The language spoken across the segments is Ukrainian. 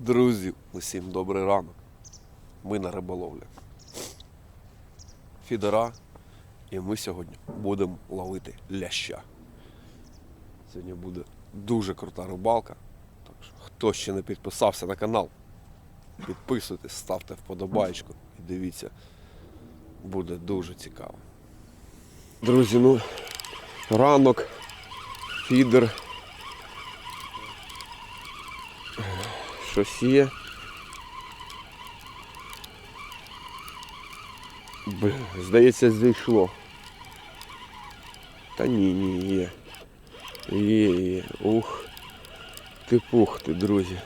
Друзі, усім добрий ранок. Ми на риболовлі. Фідера, і ми сьогодні будемо ловити ляща. Сьогодні буде дуже крута рибалка. Так що, хто ще не підписався на канал, підписуйтесь, ставте вподобайку і дивіться, буде дуже цікаво. Друзі, ну ранок, фідер. Є. Б, здається, зійшло. Та ні, ні, є. Є, є. Ух. Ти пух ти, друзі.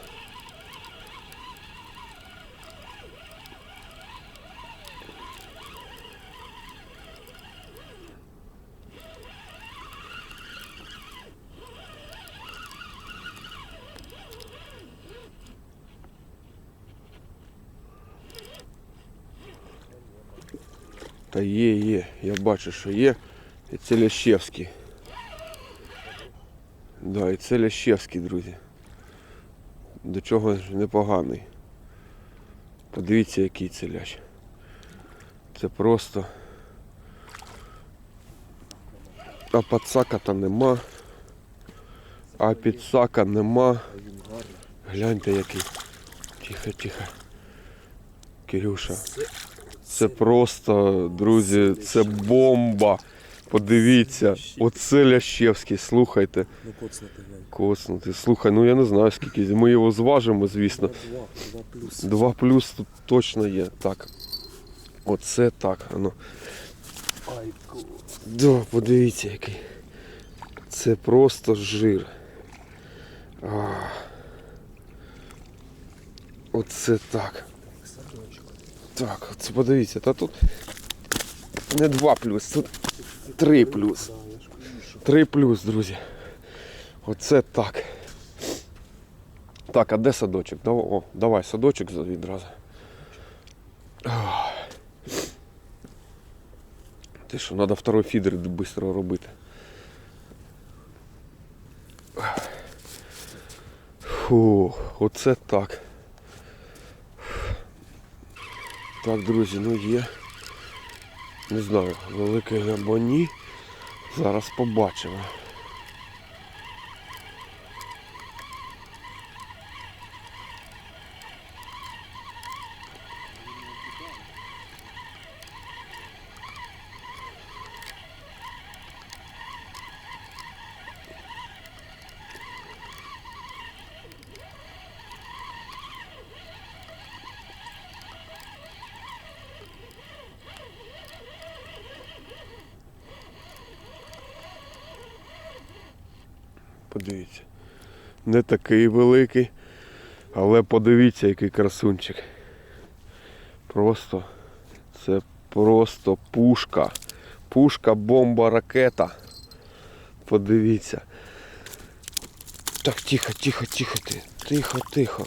Та є, є. Я бачу, що є. І це Лящевський. Да, і це Лящевський, друзі. До чого непоганий. Подивіться, який це лящ. Це просто. А пацака то нема. А підсака нема. Гляньте який. Тихо, тихо. Кирюша. Це просто, друзі, це бомба. Подивіться, оце Лящевський, слухайте. Ну коцнути. Слухай, ну я не знаю скільки. Ми його зважимо, звісно. Два, два плюс. Тут точно є. Так. Оце так. Воно. Ай. Да, подивіться який. Це просто жир. А. Оце так. Так, оце подивіться, та тут не 2 плюс, тут 3 плюс. 3 плюс, друзі. Оце так. Так, а де садочок? Давай, о, давай садочок відразу. Ти що, треба второй фідер швидко робити. Фу, оце так. Так, друзі, ну є. Не знаю, великий або ні. Зараз побачимо. Подивіться. Не такий великий, але подивіться, який красунчик. Просто це просто пушка. Пушка, бомба, ракета. Подивіться. Так, тихо, тихо, тихо ти. Тихо, тихо.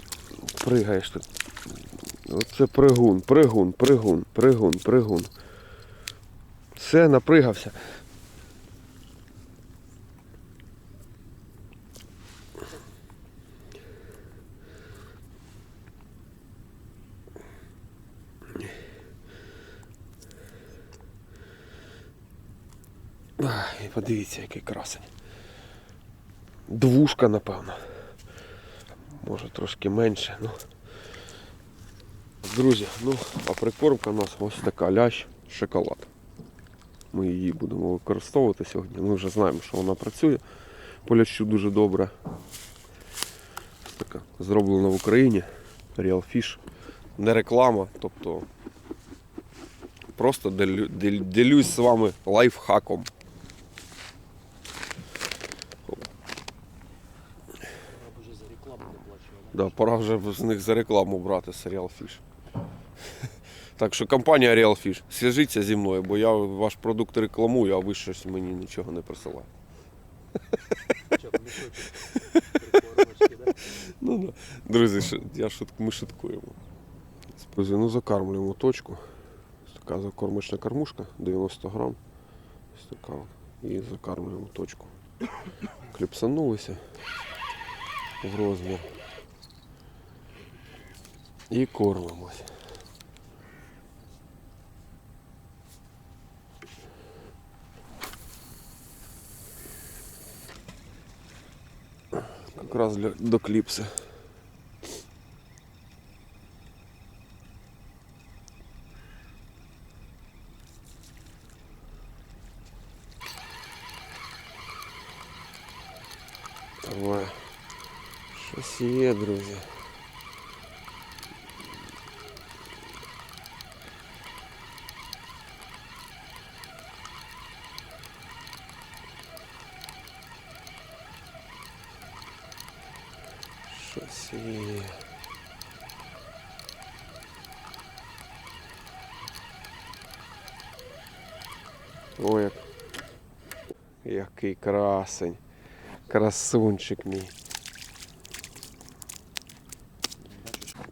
Пригаєш тут. Оце пригун, пригун, пригун, пригун, пригун. Все, напригався. Ах, І подивіться, який красень. Двушка, напевно. Може трошки менше. Ну. Друзі, ну, а прикормка у нас ось така лящ шоколад. Ми її будемо використовувати сьогодні. Ми вже знаємо, що вона працює. По лящу дуже добре. Ось така зроблена в Україні. Real Fish. Не реклама, тобто просто делю- дель- ділюсь з вами лайфхаком. я б вже за рекламу не плачу. Да, пора вже з них за рекламу брати серіал Fish. Так що компанія Real Fish, зв'яжіться зі мною, бо я ваш продукт рекламую, а ви щось мені нічого не присилаєте. Ну, да. Друзі, я шут, ми шуткуємо. Ну закармлюємо точку. Ось така закормочна кормушка, 90 грам. Ось така. І закармлюємо точку. Кліпсанулися в розмір. І кормимось. Якраз для, до кліпси. Давай. Щось є, друзі. Щось є. Ой, як... який красень. Красунчик мій.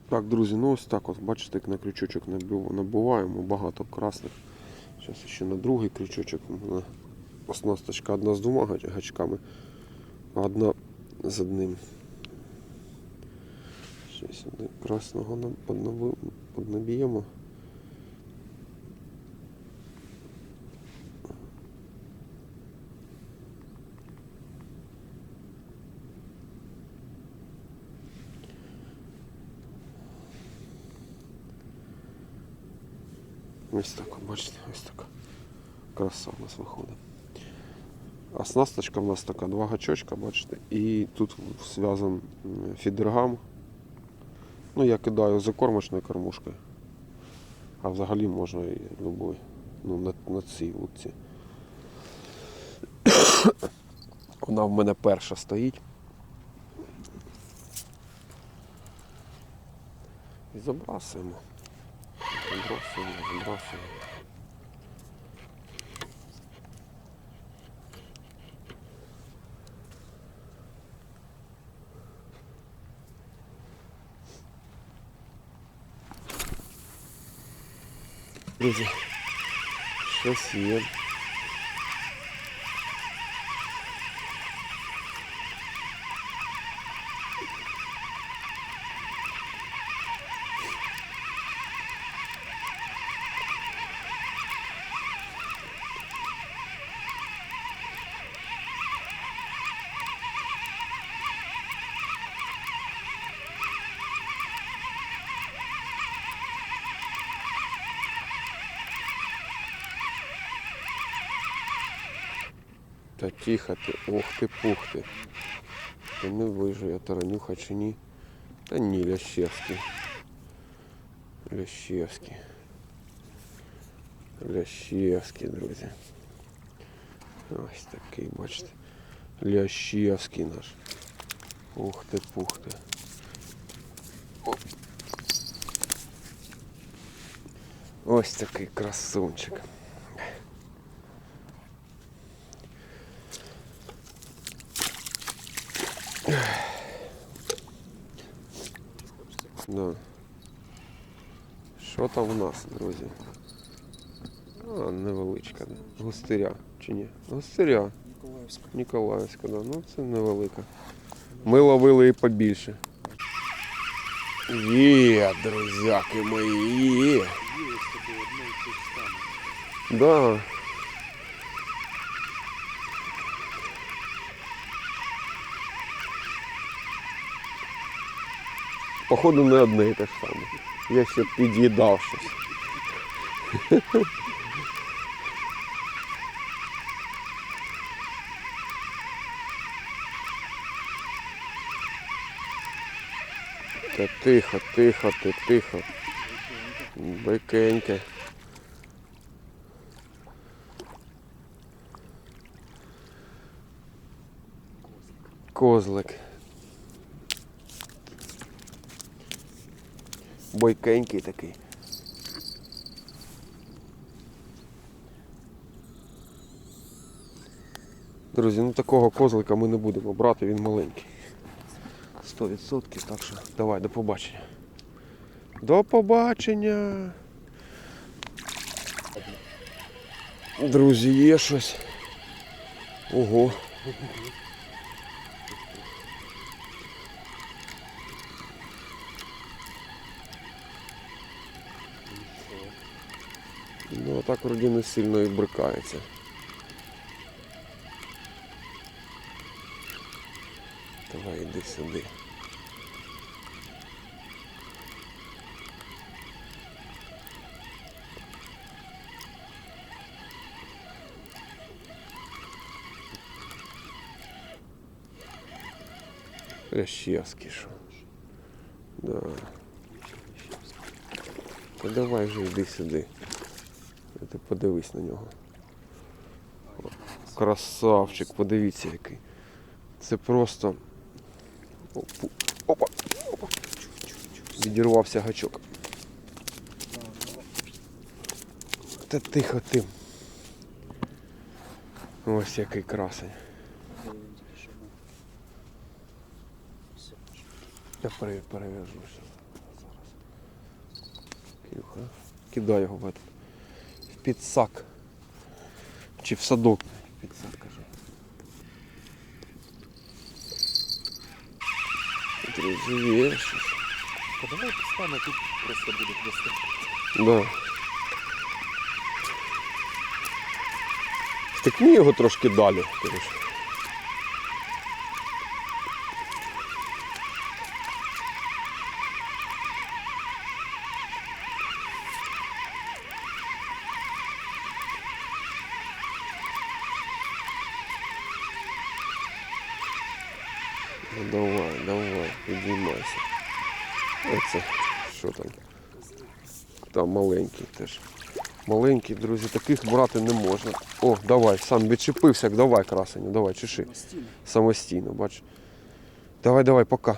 Так, друзі, ну ось так от, бачите, як на крючочок набуваємо, багато красних. Зараз ще на другий крючочок. Оснасточка одна з двома гачками, а одна з одним. Ще сюди красного нам Ось так, бачите, ось така краса у нас виходить. Оснасточка в нас така, два гачочка, бачите, і тут зв'язан фідергам. Ну, я кидаю за кормочною кормушкою. А взагалі можна і любой. Ну, на, на цій вудці. Вона в мене перша стоїть. І забрасуємо. Забрасуємо, забрасуємо. Друзі, щось є. Та тихо ти, ох ти пух ти. Та не вижу я таранюха чи ні. Та ні, Лящевський. Лящевський. Лящевський, друзі. Ось такий, бачите. Лящевський наш. Ух ти, пух ти. Оп. Ось такий красунчик. Що там у нас, друзі? А, невеличка. Густиря, чи ні? Густиря. Ніколаївська. Ніколаївська, да. Ну це невелика. Ми ловили і побільше. Є, друзяки мої, є. Да. Походу не одне і те ж саме. Я ще під'їдав щось. Та тихо, тихо, ти, тихо. Бикеньке. Козлик. Бойкенький такий. Друзі, ну такого козлика ми не будемо брати, він маленький. 100%, так що давай, до побачення. До побачення. Друзі, є щось. Ого. Ну, а так вроді не сильно і брикається. Давай іди сюди. Лящевський що. Да. Давай же йди сюди. Ти подивись на нього. Красавчик, подивіться який. Це просто. Опа! Опа! Відірвався гачок. Та тихо ти. Ось який красень. Я пере- перев'яжу зараз. Кидай його в этот. Підсак. Чи в садок. під підсак кажу. Друзі, Подавай стане тут просто буде достатньо. Да. Втикни його трошки далі, Кирюш. Ну давай, давай, піднімайся. Оце, що там? Там маленький теж. Маленький, друзі, таких брати не можна. О, давай, сам відчепився, давай, красеню, давай, чеши. На стіну. Самостійно, бач. Давай, давай, пока.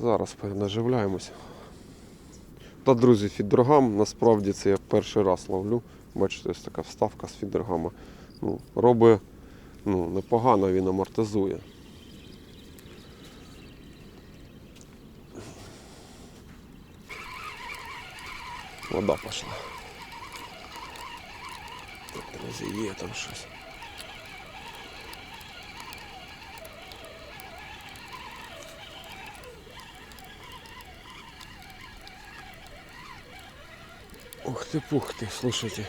Зараз перенаживляємося. Та, друзі, фідергам, насправді це я перший раз ловлю. Бачите, ось така вставка з фідергама. Ну, робить ну, непогано, він амортизує. Вода пішла. Так, друзі, є там щось. Ух ти, пух ти, слушайте.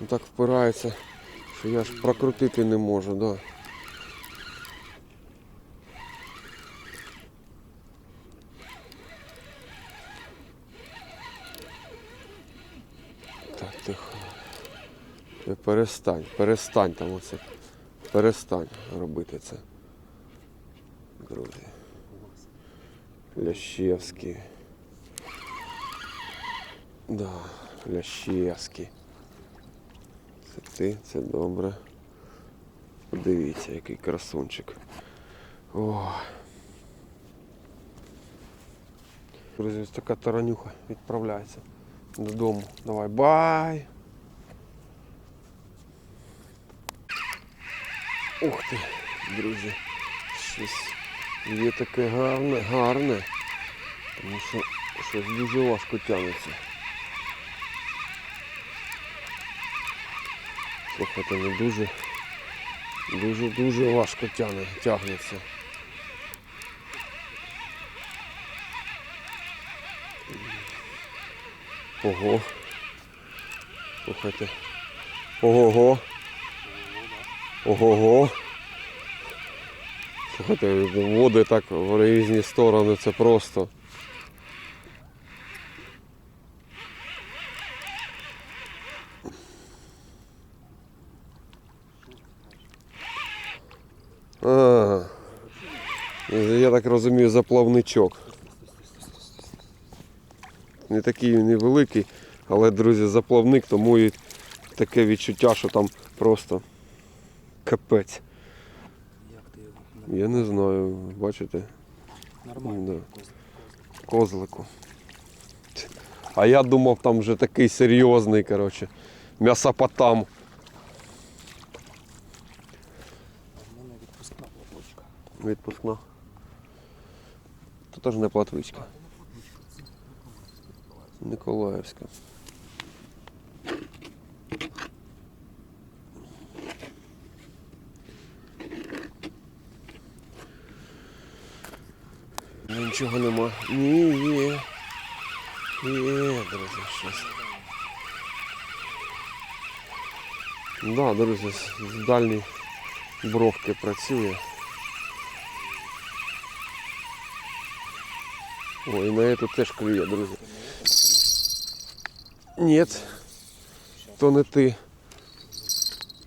Ну так впирається, що я ж прокрутити не можу, да. Перестань, перестань там оце. Перестань робити це. Друзі. Лящевський. Да, Лящевський. Це ти, це добре. Подивіться, який красунчик. О. Друзі, ось така таранюха відправляється додому. Давай, бай! Ух ти, друзі, щось є таке гарне, гарне. Тому що щось дуже важко тягнеться. Слухайте, не дуже, дуже-дуже важко тягне, тягнеться. Ого. Слухайте. Ого-го. Ого-го. Слухайте, води так в різні сторони, це просто. А, я так розумію, заплавничок. Не такий він і великий, але, друзі, заплавник, тому і таке відчуття, що там просто капець. Як ти його? Я не знаю, бачите, Нормально. Да. Козлик, козлик. козлику. А я думав, там вже такий серйозний, коротше, м'ясопотам. В мене відпускна платочка. Відпускна. Тут теж не платвичка. Николаївська. нічого нема. Ні, є. Є, друзі, щось. Да, друзі, з дальній бровки працює. Ой, на эту теж клює, друзі. Ні, то не ти.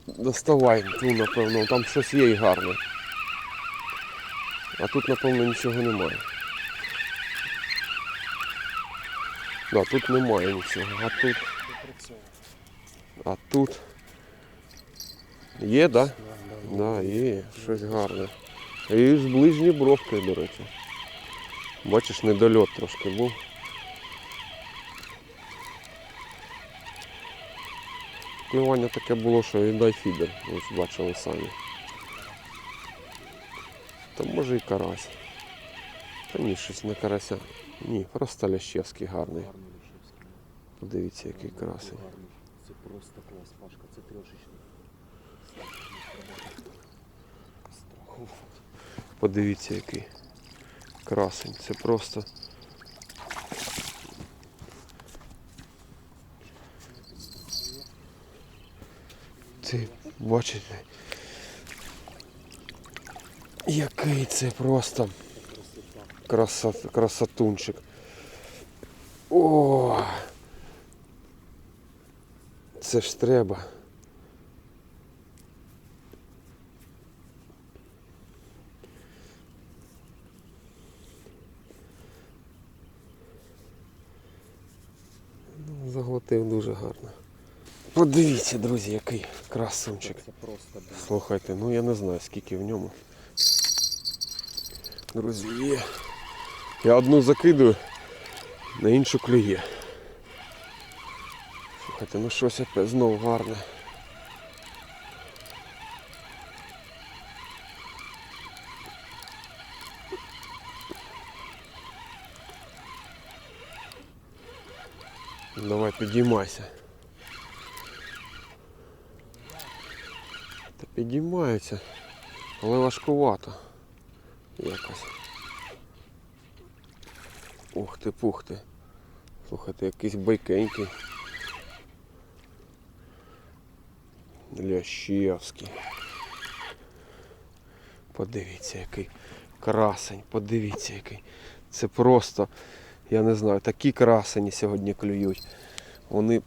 Доставай, ну напевно, там щось є і гарне. А тут напевно нічого немає. Да, тут немає нічого. А тут. А тут. Є, так? Да? Да, є, щось гарне. І з ближні бровки, до речі. Бачиш, недольот трошки був. Клювання таке було, що і дай фідер, ж бачили самі. Та може і карась. Та ні, щось не карася. Ні, просто Лящевський гарний. Подивіться, який красень. Це просто клас, Пашка. Це трьошечний. Подивіться, який красень. Це просто. Ти бачите? Який це просто краса, красотунчик. О! Це ж треба. Ну, Заглотив дуже гарно. Подивіться, друзі, який красунчик. Слухайте, ну я не знаю скільки в ньому. Друзі, є. Я одну закидую, на іншу клює. Слухайте, ну щось опять знов гарне. Давай підіймайся. Та підіймається, але важкувато якось. Ух ти, пух ти. Слухайте, якийсь байкенький. Лящевський. Подивіться, який красень, подивіться, який. Це просто, я не знаю, такі красені сьогодні клюють. Вони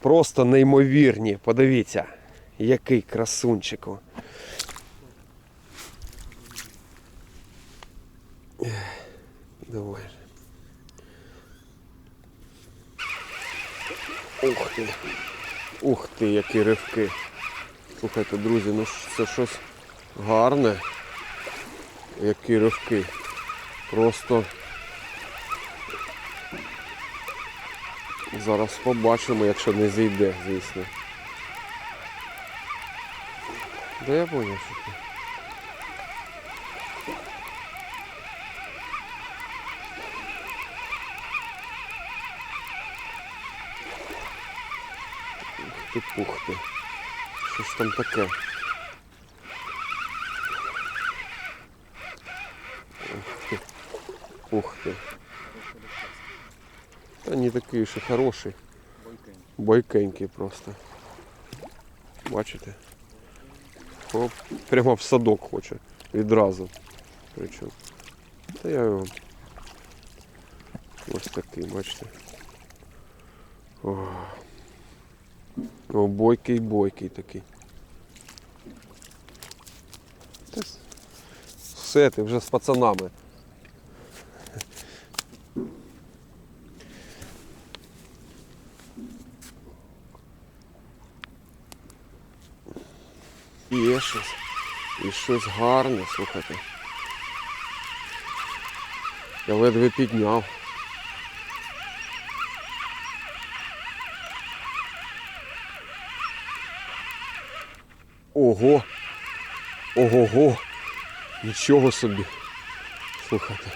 просто неймовірні. Подивіться, який красунчику. Давай. Ух ти. Ух ти, які ривки. Слухайте, друзі, ну це щось гарне. Які ривки. Просто зараз побачимо, якщо не зійде, звісно. Да я понял, що ти. Ух ти пух. Що ж там таке? Ух ти. Ух ти. Та не такий ще хороший. Бойкенький просто. Бачите? Оп, прямо в садок хоче. Відразу. Причому. Та я його. Ось такий, бачите. О, О бойкий, бойкий такий. Все, ти вже з пацанами. Є щось. І щось гарне, слухайте. Я ледве підняв. Ого! Ого-го! Нічого собі. Слухайте.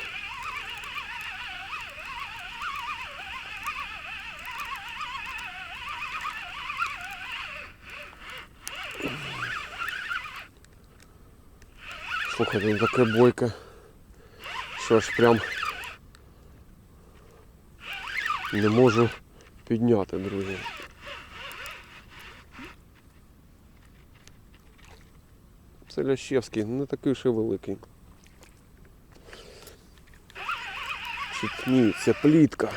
Слухайте, ну таке бойке. Що ж прям не можу підняти, друзі. Це Лящевський, не такий ще великий. Чи ні, це плітка.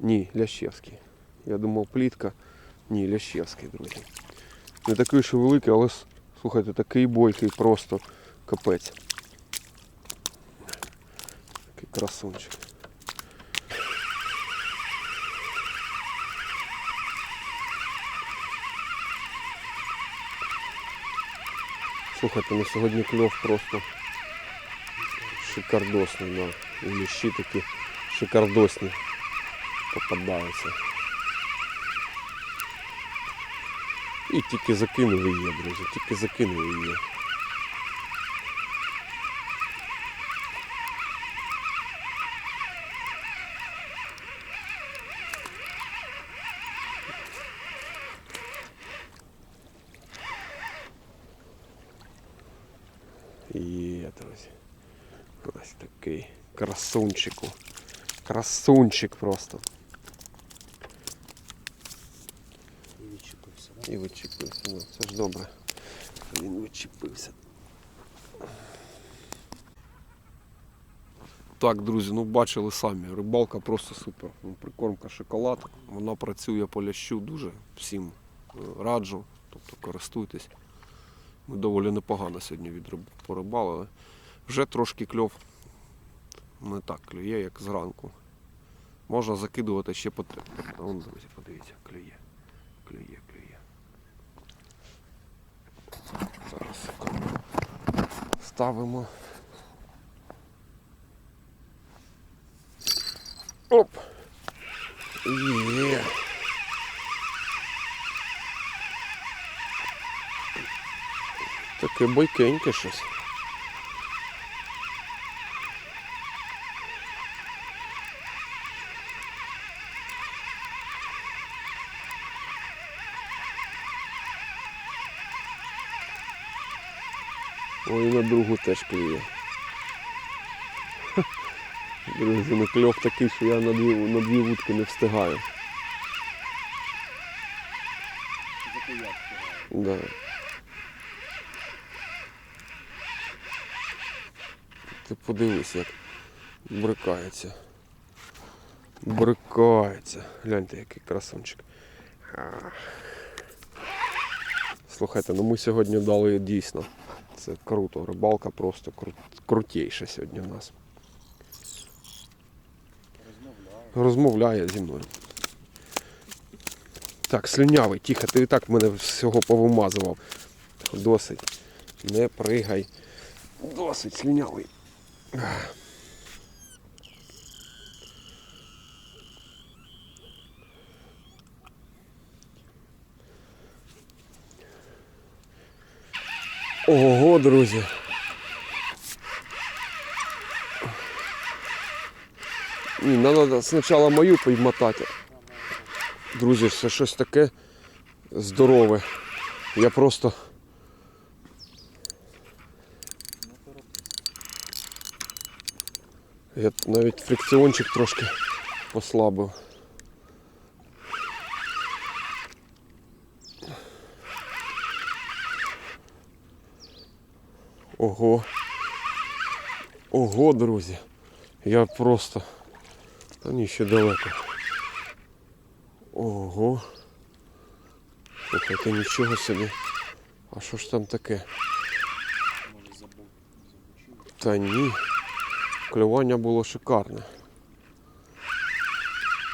Ні, Лящевський. Я думав плітка. Ні, Лящевський, друзі. Не такий ще великий, але с- слухайте, такий бойкий просто капець. Такий красунчик. Слухайте, на сьогодні кльов просто шикардосний, да. І ліщі такі шикардосні попадаються. І тільки закинули її, друзі, тільки закинули її. Є, друзі. Ось такий красунчику. Красунчик просто. І відчепився, да? І вичепився. Ну, це ж добре. Він вичепився. Так, друзі, ну бачили самі, рибалка просто супер. Ну, прикормка шоколад. Вона працює по лящу дуже всім е, раджу. Тобто користуйтесь. Ми доволі непогано сьогодні від порибалили. Вже трошки кльов не так клює, як зранку. Можна закидувати ще по три. Вон, друзі, подивіться, клює. Клює, клює. Зараз ставимо. Оп! Є. Таке бойкеньке щось. На другу теж клює. Друзі, ну кльов такий, що я на дві, на дві вудки не встигаю. Да. Ти подивись, як брикається. Брикається. Гляньте, який красунчик. Слухайте, ну ми сьогодні дали дійсно. Це круто. Рибалка просто кру... крутейша сьогодні у нас. Розмовляє. Розмовляє зі мною. Так, слюнявий, тихо, ти і так мене всього повимазував. Досить. Не пригай. Досить слюнявий. Ого, друзі. Ні, треба спочатку мою підмотати. Друзі, це щось таке здорове. Я просто. Я навіть фрикціончик трошки послабив. Ого. Ого, друзі. Я просто. Та ні, ще далеко. Ого. Слухайте, нічого собі. А що ж там таке? Та ні. Клювання було шикарне.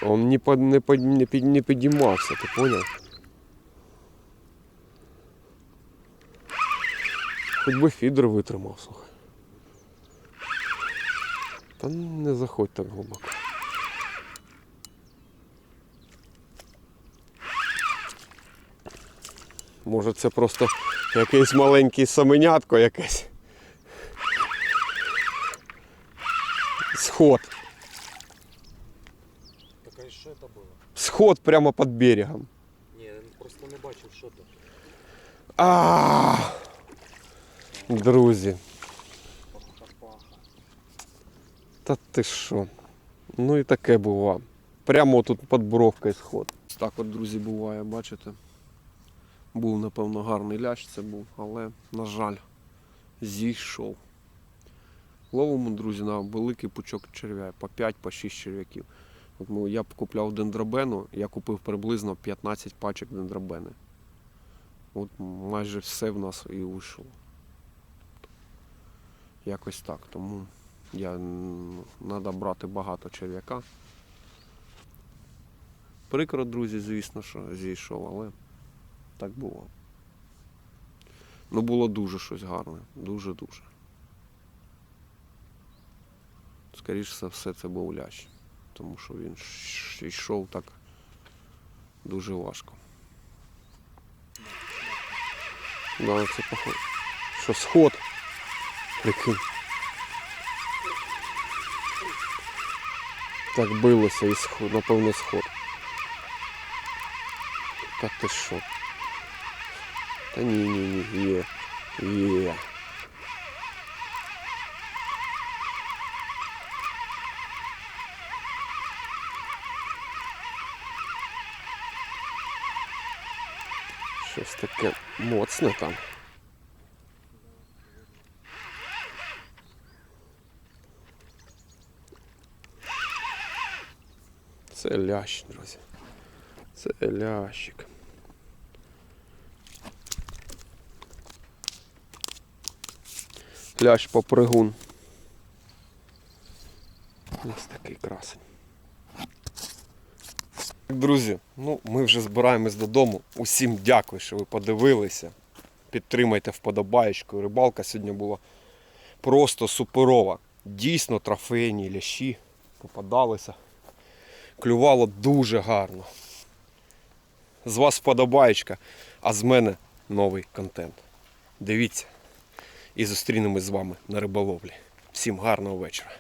Он не, под, не, под, не, не підіймався, ти поняв? Хоч би фідер витримав, слухай. Та не заходь так глибоко. Може це просто якийсь маленький саменятко якесь. Сход. Так а що це було? Сход прямо під берегом. Ні, я просто не бачив, що це. А, друзі, та ти що? Ну і таке бува. Прямо тут під бровкою сход. Так от, друзі, буває, бачите? Був, напевно, гарний лящ це був, але, на жаль, зійшов. Ловимо, друзі, на великий пучок черв'я, по 5 по 6 черв'яків. От я купляв дендробену, я купив приблизно 15 пачок дендробени. От майже все в нас і вийшло. Якось так. Тому я треба брати багато черв'яка. Прикро, друзі, звісно, що зійшов, але так було. Ну було дуже щось гарне. Дуже-дуже. Скоріше за все, це був лящ. Тому що він йшов так дуже важко. Да, це похоже. Що сход? Прикинь. Так билося і сход, напевно, сход. Та ти що? Та ні, ні, ні, є. Є. Щось таке моцне там. Це лящ, друзі. Це лящик. Лящ попригун. Ось такий красень. Друзі, ну ми вже збираємось додому. Усім дякую, що ви подивилися. Підтримайте вподобаєчкою. Рибалка сьогодні була просто суперова. Дійсно трофейні лящі попадалися. Клювало дуже гарно. З вас вподобаєчка, а з мене новий контент. Дивіться і зустрінемось з вами на риболовлі. Всім гарного вечора.